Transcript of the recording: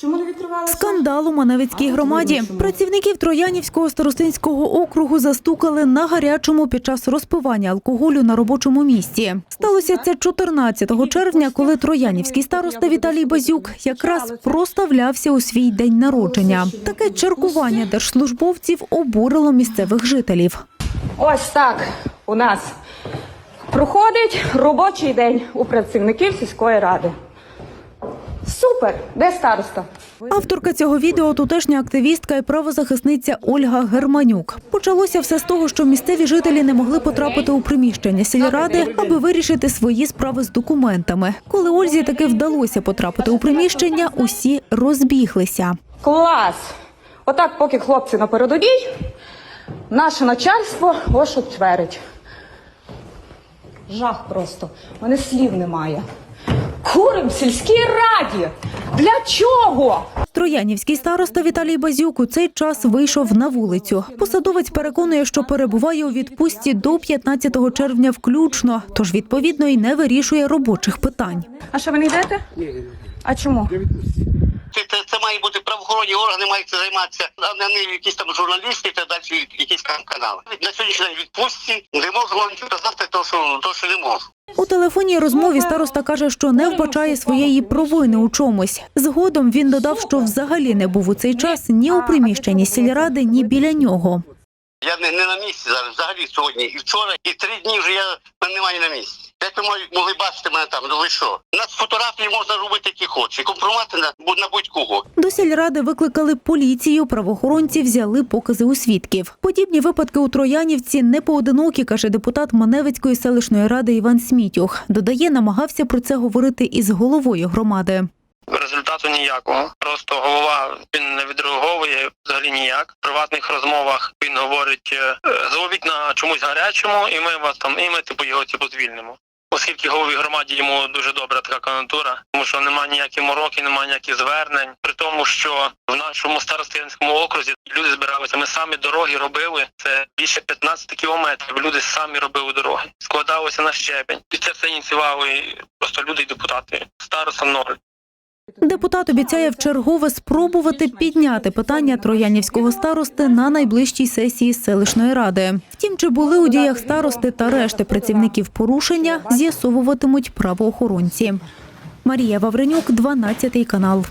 Чому не відкривалися? Скандал у Маневицькій громаді. Працівників Троянівського старостинського округу застукали на гарячому під час розпивання алкоголю на робочому місці. Сталося це 14 червня, коли троянівський староста Віталій Базюк якраз проставлявся у свій день народження. Таке чергування держслужбовців обурило місцевих жителів. Ось так у нас проходить робочий день у працівників сільської ради. Супер! Де староста? Авторка цього відео тутешня активістка і правозахисниця Ольга Германюк. Почалося все з того, що місцеві жителі не могли потрапити у приміщення сільради, аби вирішити свої справи з документами. Коли Ользі таки вдалося потрапити у приміщення, усі розбіглися. Клас! Отак, поки хлопці на передовій, наше начальство ось що. Жах просто. У мене слів немає. Курим в сільській раді. Для чого? Троянівський староста Віталій Базюк у цей час вийшов на вулицю. Посадовець переконує, що перебуває у відпустці до 15 червня включно, тож відповідно і не вирішує робочих питань. А що ви не йдете? А чому? Це, це, це має бути правоохоронні органи, мають займатися, а не не якісь там журналісти та далі якісь там канали. На сьогоднішній відпустці не можу вам сказати, то що, то, що не можу. У телефонній розмові староста каже, що не вбачає своєї провини у чомусь. Згодом він додав, що взагалі не був у цей час ні у приміщенні сільради, ні біля нього. Я не, не на місці зараз, взагалі сьогодні. І вчора, і три дні вже я не маю на місці. Як ви мої- могли бачити мене там? Ну ви що? У нас фотографії можна робити які хочеш. Компромати на, на будь-кого. До сільради викликали поліцію, правоохоронці взяли покази у свідків. Подібні випадки у Троянівці не поодинокі, каже депутат Маневицької селищної ради Іван Смітюх. Додає, намагався про це говорити із головою громади. Результату ніякого. Просто голова він не відреаговує взагалі ніяк. В приватних розмовах він говорить: е, зловіть на чомусь гарячому, і ми вас там, і ми типу його типу звільнимо. Оскільки голові громаді йому дуже добра така кон'юнктура, тому що немає ніяких мороки, немає ніяких звернень. При тому, що в нашому старостинському окрузі люди збиралися. Ми самі дороги робили. Це більше 15 кілометрів. Люди самі робили дороги, складалося на щебень, і це все ініціювали просто люди і депутати. Староста ноль. Депутат обіцяє вчергове спробувати підняти питання троянівського старости на найближчій сесії селищної ради. Втім, чи були у діях старости та решти працівників порушення, з'ясовуватимуть правоохоронці. Марія Вавренюк, 12 канал.